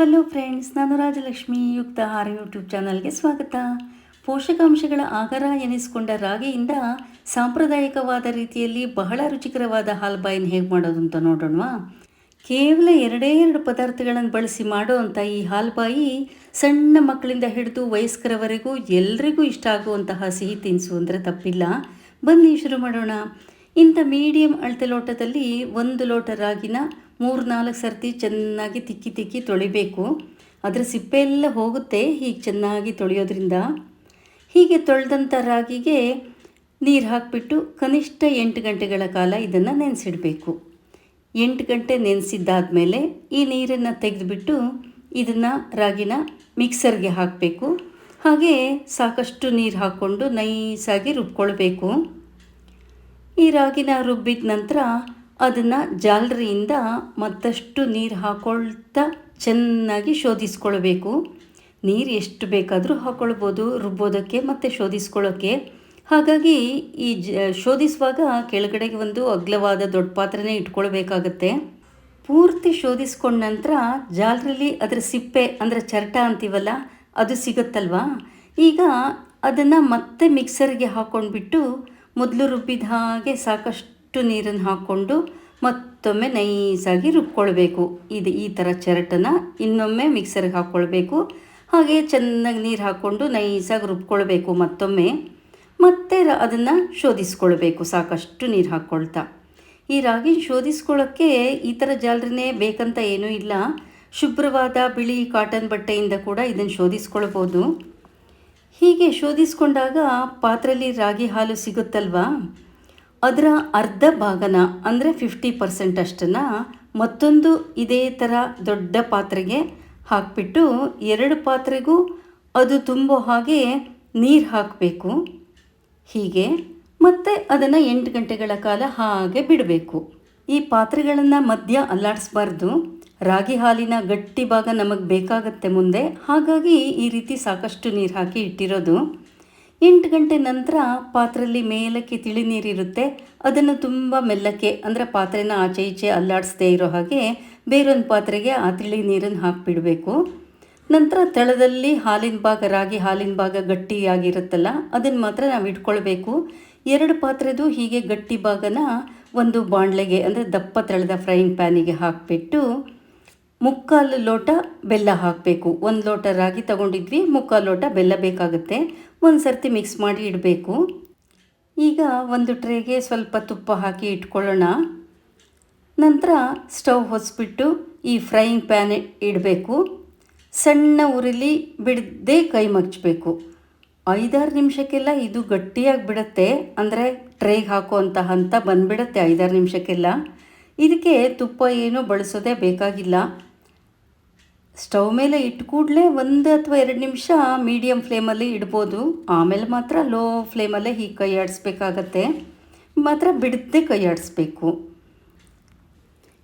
Hello friends ನಾನು ರಾಜಲಕ್ಷ್ಮಿ, ಯುಕ್ತ ಆಹಾರ ಯೂಟ್ಯೂಬ್ ಚಾನಲ್ಗೆ ಸ್ವಾಗತ. ಪೋಷಕಾಂಶಗಳ ಆಗರ ಎನಿಸಿಕೊಂಡ ರಾಗಿಯಿಂದ ಸಾಂಪ್ರದಾಯಿಕವಾದ ರೀತಿಯಲ್ಲಿ ಬಹಳ ರುಚಿಕರವಾದ ಹಾಲ್ಬಾಯಿನ ಹೇಗೆ ಮಾಡೋದು ಅಂತ ನೋಡೋಣವಾ? ಕೇವಲ ಎರಡೇ ಎರಡು ಪದಾರ್ಥಗಳನ್ನು ಬಳಸಿ ಮಾಡುವಂಥ ಈ ಹಾಲ್ಬಾಯಿ ಸಣ್ಣ ಮಕ್ಕಳಿಂದ ಹಿಡಿದು ವಯಸ್ಕರವರೆಗೂ ಎಲ್ರಿಗೂ ಇಷ್ಟ ಆಗುವಂತಹ ಸಿಹಿ ತಿನಿಸು ಅಂದರೆ ತಪ್ಪಿಲ್ಲ. ಬನ್ನಿ ಶುರು ಮಾಡೋಣ. ಇಂಥ ಮೀಡಿಯಂ ಅಳತೆ ಲೋಟದಲ್ಲಿ ಒಂದು ಲೋಟ ರಾಗಿನ ಮೂರು ನಾಲ್ಕು ಸರ್ತಿ ಚೆನ್ನಾಗಿ ತಿಕ್ಕಿ ತಿಕ್ಕಿ ತೊಳಿಬೇಕು. ಅದರ ಸಿಪ್ಪೆ ಎಲ್ಲ ಹೋಗುತ್ತೆ ಹೀಗೆ ಚೆನ್ನಾಗಿ ತೊಳೆಯೋದ್ರಿಂದ. ಹೀಗೆ ತೊಳೆದಂಥ ರಾಗಿಗೆ ನೀರು ಹಾಕಿಬಿಟ್ಟು ಕನಿಷ್ಠ ಎಂಟು ಗಂಟೆಗಳ ಕಾಲ ಇದನ್ನು ನೆನೆಸಿಡಬೇಕು. ಎಂಟು ಗಂಟೆ ನೆನೆಸಿದ್ದಾದಮೇಲೆ ಈ ನೀರನ್ನು ತೆಗೆದುಬಿಟ್ಟು ಇದನ್ನು ರಾಗಿನ ಮಿಕ್ಸರ್ಗೆ ಹಾಕಬೇಕು. ಹಾಗೆ ಸಾಕಷ್ಟು ನೀರು ಹಾಕ್ಕೊಂಡು ನೈಸಾಗಿ ರುಬ್ಕೊಳ್ಬೇಕು. ಈ ರಾಗಿನ ರುಬ್ಬಿದ ನಂತರ ಅದನ್ನು ಜಾಲರಿಯಿಂದ ಮತ್ತಷ್ಟು ನೀರು ಹಾಕೊಳ್ತಾ ಚೆನ್ನಾಗಿ ಶೋಧಿಸ್ಕೊಳ್ಬೇಕು. ನೀರು ಎಷ್ಟು ಬೇಕಾದರೂ ಹಾಕ್ಕೊಳ್ಬೋದು ರುಬ್ಬೋದಕ್ಕೆ ಮತ್ತು ಶೋಧಿಸ್ಕೊಳ್ಳೋಕ್ಕೆ ಹಾಗಾಗಿ ಈ ಜ, ಶೋಧಿಸುವಾಗ ಕೆಳಗಡೆಗೆ ಒಂದು ಅಗ್ಲವಾದ ದೊಡ್ಡ ಪಾತ್ರೆನೇ ಇಟ್ಕೊಳ್ಬೇಕಾಗತ್ತೆ. ಪೂರ್ತಿ ಶೋಧಿಸ್ಕೊಂಡ ನಂತರ ಜಾಲರಿಲಿ ಅದರ ಸಿಪ್ಪೆ, ಅಂದರೆ ಚರಟ ಅಂತೀವಲ್ಲ, ಅದು ಸಿಗುತ್ತಲ್ವಾ? ಈಗ ಅದನ್ನು ಮತ್ತೆ ಮಿಕ್ಸರ್ಗೆ ಹಾಕ್ಕೊಂಡ್ಬಿಟ್ಟು ಮೊದಲು ರುಬ್ಬಿದ ಹಾಗೆ ಸಾಕಷ್ಟು ನೀರನ್ನು ಹಾಕ್ಕೊಂಡು ಮತ್ತೊಮ್ಮೆ ನೈಸಾಗಿ ರುಬ್ಕೊಳ್ಬೇಕು. ಇದು ಈ ಥರ ಚರಟನ ಇನ್ನೊಮ್ಮೆ ಮಿಕ್ಸರ್ಗೆ ಹಾಕ್ಕೊಳ್ಬೇಕು. ಹಾಗೆ ಚೆನ್ನಾಗಿ ನೀರು ಹಾಕ್ಕೊಂಡು ನೈಸಾಗಿ ರುಬ್ಕೊಳ್ಬೇಕು ಮತ್ತೊಮ್ಮೆ. ಮತ್ತೆ ಅದನ್ನು ಶೋಧಿಸ್ಕೊಳ್ಬೇಕು, ಸಾಕಷ್ಟು ನೀರು ಹಾಕ್ಕೊಳ್ತಾ. ಈ ರಾಗಿ ಶೋಧಿಸ್ಕೊಳ್ಳೋಕ್ಕೆ ಈ ಥರ ಜಾಲರಿನೇ ಬೇಕಂತ ಏನೂ ಇಲ್ಲ. ಶುಭ್ರವಾದ ಬಿಳಿ ಕಾಟನ್ ಬಟ್ಟೆಯಿಂದ ಕೂಡ ಇದನ್ನು ಶೋಧಿಸ್ಕೊಳ್ಬೋದು. ಹೀಗೆ ಶೋಧಿಸ್ಕೊಂಡಾಗ ಪಾತ್ರೆಯಲ್ಲಿ ರಾಗಿ ಹಾಲು ಸಿಗುತ್ತಲ್ವಾ? ಅದರ ಅರ್ಧ ಭಾಗನ ಅಂದರೆ ಫಿಫ್ಟಿ ಪರ್ಸೆಂಟ್ ಅಷ್ಟನ್ನು ಮತ್ತೊಂದು ಇದೇ ಥರ ದೊಡ್ಡ ಪಾತ್ರೆಗೆ ಹಾಕಿಬಿಟ್ಟು ಎರಡು ಪಾತ್ರೆಗೂ ಅದು ತುಂಬೋ ಹಾಗೆ ನೀರು ಹಾಕಬೇಕು. ಹೀಗೆ ಮತ್ತೆ ಅದನ್ನು ಎಂಟು ಗಂಟೆಗಳ ಕಾಲ ಹಾಗೆ ಬಿಡಬೇಕು. ಈ ಪಾತ್ರೆಗಳನ್ನು ಮಧ್ಯ ಅಲ್ಲಾಡಿಸ್ಬಾರ್ದು. ರಾಗಿ ಹಾಲಿನ ಗಟ್ಟಿ ಭಾಗ ನಮಗೆ ಬೇಕಾಗತ್ತೆ ಮುಂದೆ. ಹಾಗಾಗಿ ಈ ರೀತಿ ಸಾಕಷ್ಟು ನೀರು ಹಾಕಿ ಇಟ್ಟಿರೋದು. ಎಂಟು ಗಂಟೆ ನಂತರ ಪಾತ್ರೆಯಲ್ಲಿ ಮೇಲಕ್ಕೆ ತಿಳಿ ನೀರಿರುತ್ತೆ. ಅದನ್ನು ತುಂಬ ಮೆಲ್ಲಕ್ಕೆ, ಅಂದರೆ ಪಾತ್ರೆನ ಆಚೆ ಈಚೆ ಅಲ್ಲಾಡಿಸ್ದೇ ಇರೋ ಹಾಗೆ ಬೇರೊಂದು ಪಾತ್ರೆಗೆ ಆ ತಿಳಿ ನೀರನ್ನು ಹಾಕಿಬಿಡಬೇಕು. ನಂತರ ತಳದಲ್ಲಿ ಹಾಲಿನ ಭಾಗ, ರಾಗಿ ಹಾಲಿನ ಭಾಗ ಗಟ್ಟಿಯಾಗಿರುತ್ತಲ್ಲ, ಅದನ್ನು ಮಾತ್ರ ನಾವು ಇಟ್ಕೊಳ್ಬೇಕು. ಎರಡು ಪಾತ್ರೆದು ಹೀಗೆ ಗಟ್ಟಿ ಭಾಗನ ಒಂದು ಬಾಣಲೆಗೆ, ಅಂದರೆ ದಪ್ಪ ತಳದ ಫ್ರೈಯಿಂಗ್ ಪ್ಯಾನಿಗೆ ಹಾಕಿಬಿಟ್ಟು ಮುಕ್ಕಾಲು ಲೋಟ ಬೆಲ್ಲ ಹಾಕಬೇಕು. ಒಂದು ಲೋಟ ರಾಗಿ ತಗೊಂಡಿದ್ವಿ, ಮುಕ್ಕಾಲು ಲೋಟ ಬೆಲ್ಲ ಬೇಕಾಗುತ್ತೆ. ಒಂದು ಸರ್ತಿ ಮಿಕ್ಸ್ ಮಾಡಿ ಇಡಬೇಕು. ಈಗ ಒಂದು ಟ್ರೇಗೆ ಸ್ವಲ್ಪ ತುಪ್ಪ ಹಾಕಿ ಇಟ್ಕೊಳ್ಳೋಣ. ನಂತರ ಸ್ಟವ್ ಹೊಸ್ಬಿಟ್ಟು ಈ ಫ್ರೈಯಿಂಗ್ ಪ್ಯಾನ್ ಇಡಬೇಕು. ಸಣ್ಣ ಉರಿಲಿ ಬಿಡದೆ ಕೈ ಮಚ್ಚಬೇಕು ಐದಾರು ನಿಮಿಷಕ್ಕೆಲ್ಲ ಇದು ಗಟ್ಟಿಯಾಗಿ ಬಿಡುತ್ತೆ. ಅಂದರೆ ಟ್ರೇಗೆ ಹಾಕುವಂಥ ಹಂತ ಬಂದುಬಿಡುತ್ತೆ ಐದಾರು ನಿಮಿಷಕ್ಕೆಲ್ಲ. ಇದಕ್ಕೆ ತುಪ್ಪ ಏನೂ ಬಳಸೋದೇ ಬೇಕಾಗಿಲ್ಲ. ಸ್ಟವ್ ಮೇಲೆ ಇಟ್ಟು ಕೂಡಲೇ ಒಂದು ಅಥವಾ ಎರಡು ನಿಮಿಷ ಮೀಡಿಯಮ್ ಫ್ಲೇಮಲ್ಲಿ ಇಡ್ಬೋದು. ಆಮೇಲೆ ಮಾತ್ರ ಲೋ ಫ್ಲೇಮಲ್ಲೇ ಹೀಗೆ ಕೈ ಆಡಿಸ್ಬೇಕಾಗತ್ತೆ ಮಾತ್ರ ಬಿಡದೆ ಕೈ ಆಡಿಸ್ಬೇಕು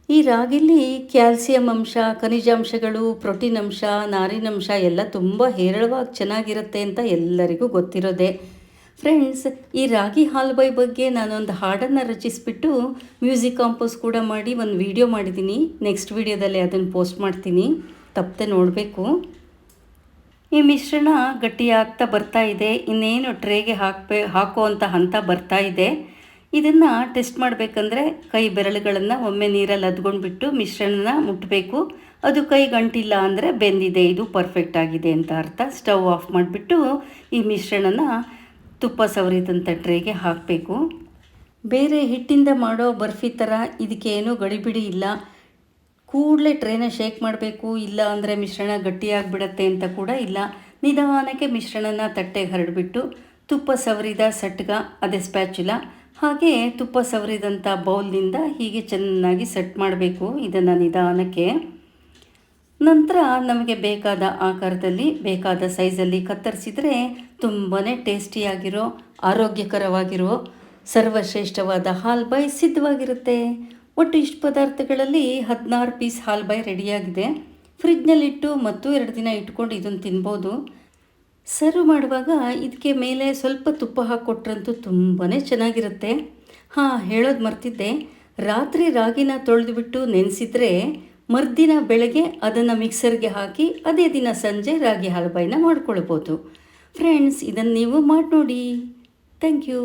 ಈ ರಾಗಿಲಿ ಕ್ಯಾಲ್ಸಿಯಂ ಅಂಶ, ಖನಿಜಾಂಶಗಳು, ಪ್ರೋಟೀನ್ ಅಂಶ ನಾರಿನಂಶ ಎಲ್ಲ ತುಂಬ ಹೇರಳವಾಗಿ ಚೆನ್ನಾಗಿರುತ್ತೆ ಅಂತ ಎಲ್ಲರಿಗೂ ಗೊತ್ತಿರೋದೆ. ಫ್ರೆಂಡ್ಸ್, ಈ ರಾಗಿ ಹಾಲ್ಬೈ ಬಗ್ಗೆ ನಾನೊಂದು ಹಾಡನ್ನು ರಚಿಸಿಬಿಟ್ಟು ಮ್ಯೂಸಿಕ್ ಕಾಂಪೋಸ್ ಕೂಡ ಮಾಡಿ ಒಂದು ವಿಡಿಯೋ ಮಾಡಿದ್ದೀನಿ. ನೆಕ್ಸ್ಟ್ ವಿಡಿಯೋದಲ್ಲಿ ಅದನ್ನು ಪೋಸ್ಟ್ ಮಾಡ್ತೀನಿ. ತಪ್ಪದೆ ನೋಡಬೇಕು. ಈ ಮಿಶ್ರಣ ಗಟ್ಟಿಯಾಗ್ತಾ ಬರ್ತಾ ಇದೆ. ಇನ್ನೇನು ಟ್ರೇಗೆ ಹಾಕಬೇ ಹಾಕುವಂಥ ಹಂತ ಬರ್ತಾ ಇದೆ. ಇದನ್ನು ಟೆಸ್ಟ್ ಮಾಡಬೇಕಂದ್ರೆ ಕೈ ಬೆರಳುಗಳನ್ನು ಒಮ್ಮೆ ನೀರಲ್ಲಿ ಅದ್ಕೊಂಡ್ಬಿಟ್ಟು ಮಿಶ್ರಣನ ಮುಟ್ಟಬೇಕು ಅದು ಕೈ ಗಂಟಿಲ್ಲ ಅಂದರೆ ಬೆಂದಿದೆ. ಇದು ಪರ್ಫೆಕ್ಟ್ ಆಗಿದೆ ಅಂತ ಅರ್ಥ. ಸ್ಟವ್ ಆಫ್ ಮಾಡಿಬಿಟ್ಟು ಈ ಮಿಶ್ರಣನ ತುಪ್ಪ ಸವರಿದಂಥ ಟ್ರೇಗೆ ಹಾಕಬೇಕು. ಬೇರೆ ಹಿಟ್ಟಿಂದ ಮಾಡೋ ಬರ್ಫಿ ಥರ ಇದಕ್ಕೇನು ಗಡಿಬಿಡಿ ಇಲ್ಲ. ಕೂಡಲೇ ಟ್ರೇನ ಶೇಕ್ ಮಾಡಬೇಕು, ಇಲ್ಲ ಅಂದರೆ ಮಿಶ್ರಣ ಗಟ್ಟಿಯಾಗಿಬಿಡತ್ತೆ ಅಂತ ಕೂಡ ಇಲ್ಲ. ನಿಧಾನಕ್ಕೆ ಮಿಶ್ರಣನ ತಟ್ಟೆಗೆ ಹರಡಿಬಿಟ್ಟು ತುಪ್ಪ ಸವರಿದ ಸಟ್ಗ, ಅದೇ ಸ್ಪ್ಯಾಚುಲ ಹಾಗೆ ತುಪ್ಪ ಸವರಿದಂಥ ಬೌಲ್ನಿಂದ ಹೀಗೆ ಚೆನ್ನಾಗಿ ಸೆಟ್ ಮಾಡಬೇಕು ಇದನ್ನು ನಿಧಾನಕ್ಕೆ. ನಂತರ ನಮಗೆ ಬೇಕಾದ ಆಕಾರದಲ್ಲಿ, ಬೇಕಾದ ಸೈಜಲ್ಲಿ ಕತ್ತರಿಸಿದರೆ ತುಂಬಾ ಟೇಸ್ಟಿಯಾಗಿರೋ ಆರೋಗ್ಯಕರವಾಗಿರೋ, ಸರ್ವಶ್ರೇಷ್ಠವಾದ ಹಾಲ್ಬೈ ಸಿದ್ಧವಾಗಿರುತ್ತೆ. ಒಟ್ಟು ಇಷ್ಟು ಪದಾರ್ಥಗಳಲ್ಲಿ ಹದಿನಾರು ಪೀಸ್ ಹಾಲ್ಬಾಯ್ ರೆಡಿಯಾಗಿದೆ. ಫ್ರಿಜ್ನಲ್ಲಿಟ್ಟು ಮತ್ತು ಎರಡು ದಿನ ಇಟ್ಕೊಂಡು ಇದನ್ನು ತಿನ್ಬೋದು. ಸರ್ವ್ ಮಾಡುವಾಗ ಇದಕ್ಕೆ ಮೇಲೆ ಸ್ವಲ್ಪ ತುಪ್ಪ ಹಾಕ್ಕೊಟ್ರಂತೂ ತುಂಬಾ ಚೆನ್ನಾಗಿರುತ್ತೆ. ಹಾಂ, ಹೇಳೋದು ಮರ್ತಿದ್ದೆ. ರಾತ್ರಿ ರಾಗಿನ ತೊಳೆದುಬಿಟ್ಟು ನೆನೆಸಿದ್ರೆ ಮರುದಿನ ಬೆಳಗ್ಗೆ ಅದನ್ನು ಮಿಕ್ಸರ್ಗೆ ಹಾಕಿ ಅದೇ ದಿನ ಸಂಜೆ ರಾಗಿ ಹಾಲ್ಬಾಯಿನ ಮಾಡ್ಕೊಳ್ಬೋದು. ಫ್ರೆಂಡ್ಸ್, ಇದನ್ನು ನೀವು ಮಾಡಿ ನೋಡಿ ಥ್ಯಾಂಕ್ ಯು.